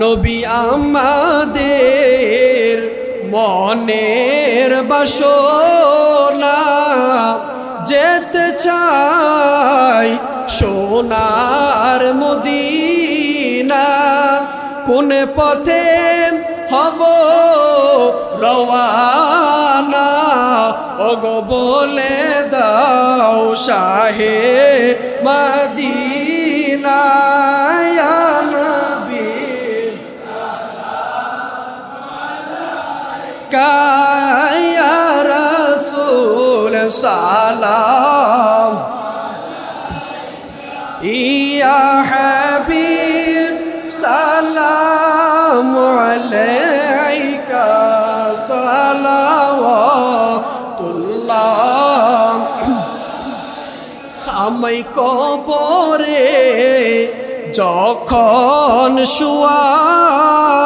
নবী আমাদের মনের বাসনা যেতে চাই সোনার মদিনা। কোন পথে হব রওয়ানা? ওগো বলে দাও শাহে মদিনা। কায়া রসুল সালাম ইয়া হাবিব সালাম আলাইকা সালাওয়াতুল্লাহ আমায় কবরে যখন শুয়াবে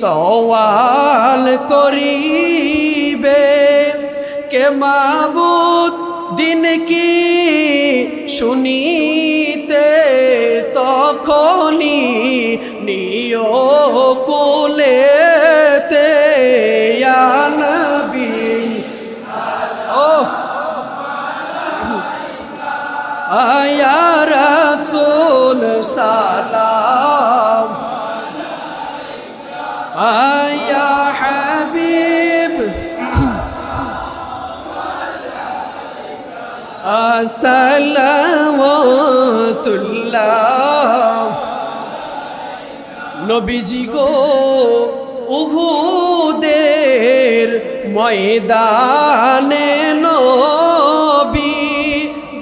সওয়াল করিবে। কে মাবুদ দিন কি শুনিতে তখনই নিয় কোলেতে নবী। ও সালাম। আসসালামতুল্লাহ নবীজি গো উহুদের ময়দানে নবী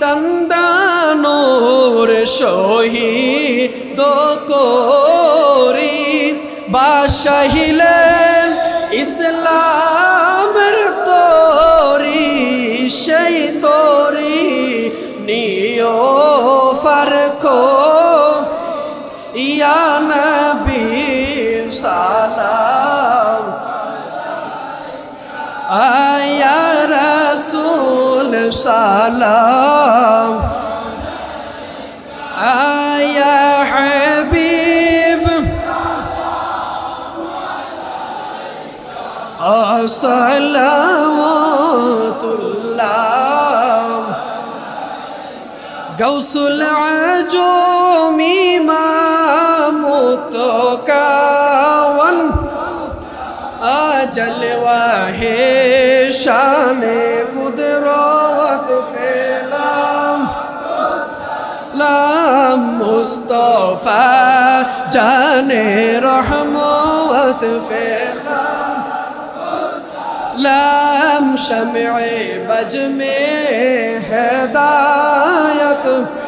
দন্দানোর শহীদ করি। বাসাহিলেন ইসলামের তরি সেই তরি নিয় ফারকো। ইয়া নবী সালাম আয়া রসুল সালাম صلوات الله غوث العجوم إمام التقاون أجل وهي شان قدرات فلام لام مصطفى جان رحمة فلام لم شمع بج میں ہدایت